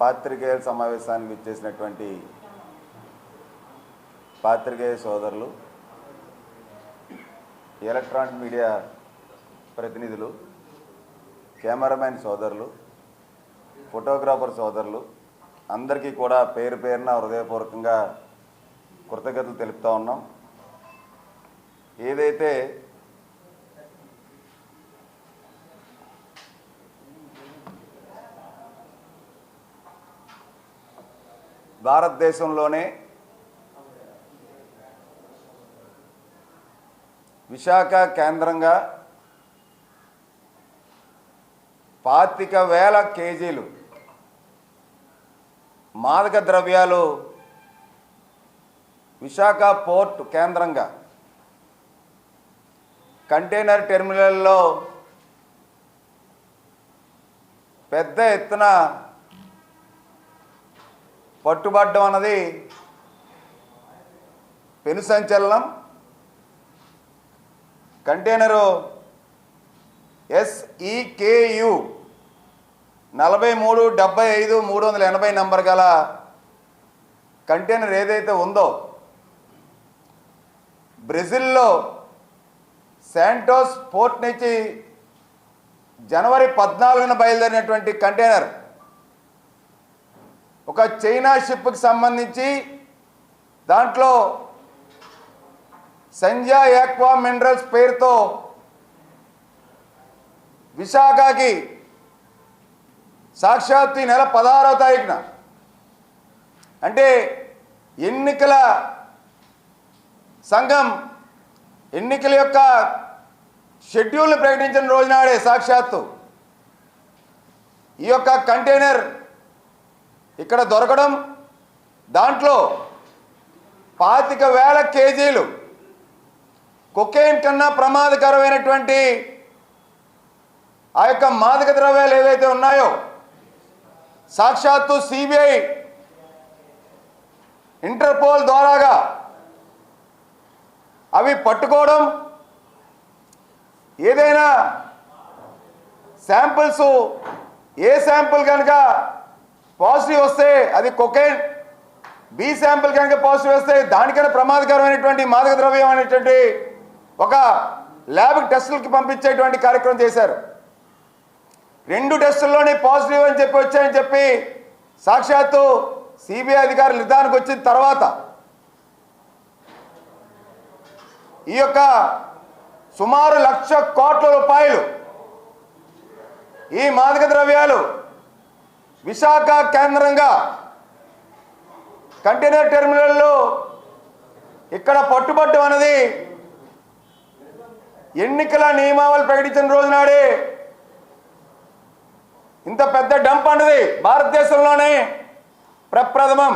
పాత్రికేయుల సమావేశానికి ఇచ్చేసినటువంటి పాత్రికేయ సోదరులు ఎలక్ట్రానిక్ మీడియా ప్రతినిధులు కెమెరామెన్ సోదరులు ఫోటోగ్రాఫర్ సోదరులు అందరికీ కూడా పేరు పేరున హృదయపూర్వకంగా కృతజ్ఞతలు తెలుపుతూ ఉన్నాం. ఏదైతే భారతదేశంలోనే విశాఖ కేంద్రంగా పాతిక వేల కేజీలు మాదక ద్రవ్యాలు విశాఖ పోర్ట్ కేంద్రంగా. కంటైనర్ టెర్మినల్లో పెద్ద ఎత్తున పట్టుబడ్డం అన్నది పెను సంచలనం. కంటైనరు ఎస్ఈకేయు నలభై మూడు డెబ్బై ఐదు మూడు వందల ఎనభై నంబర్ గల కంటైనర్ ఏదైతే ఉందో బ్రెజిల్లో శాంటోస్ పోర్ట్ నుంచి జనవరి పద్నాలుగున బయలుదేరినటువంటి కంటైనర్ ఒక చైనా షిప్కి సంబంధించి దాంట్లో సంజా యాక్వా మినరల్స్ పేరుతో విశాఖకి సాక్షాత్తు ఈ నెల పదహారవ తారీఖున. అంటే ఎన్నికల సంఘం ఎన్నికల యొక్క షెడ్యూల్ని ప్రకటించిన రోజునాడే సాక్షాత్తు. ఈ యొక్క కంటైనర్ ఇక్కడ దొరకడం దాంట్లో పాతిక వేల కేజీలు కొకేన్ కన్నా ప్రమాదకరమైనటువంటి ఆ యొక్క మాదక ద్రవ్యాలు ఏవైతే ఉన్నాయో సాక్షాత్తు సిబిఐ ఇంటర్పోల్ ద్వారాగా అవి పట్టుకోవడం ఏదైనా శాంపిల్స్ ఏ శాంపుల్ కనుక పాజిటివ్ వస్తే అది కొకైన్. బి శాంపుల్ కనుక పాజిటివ్ వస్తే దానికైనా ప్రమాదకరమైనటువంటి మాదక ద్రవ్యం అనేటువంటి ఒక ల్యాబ్ టెస్టులకి పంపించేటువంటి కార్యక్రమం చేశారు. రెండు టెస్టుల్లోనే పాజిటివ్ అని చెప్పి వచ్చాయని చెప్పి సాక్షాత్తు సిబిఐ అధికారులు నిర్ధారణకు వచ్చిన తర్వాత ఈ యొక్క సుమారు లక్ష కోట్ల రూపాయలు ఈ మాదక ద్రవ్యాలు విశాఖ కేంద్రంగా కంటైనర్ టెర్మినల్లో ఇక్కడ పట్టుబట్టు అనేది ఎన్నికల నియమావళి ప్రకటించిన రోజునాడే ఇంత పెద్ద డంప్ అన్నది భారతదేశంలోనే ప్రప్రథమం.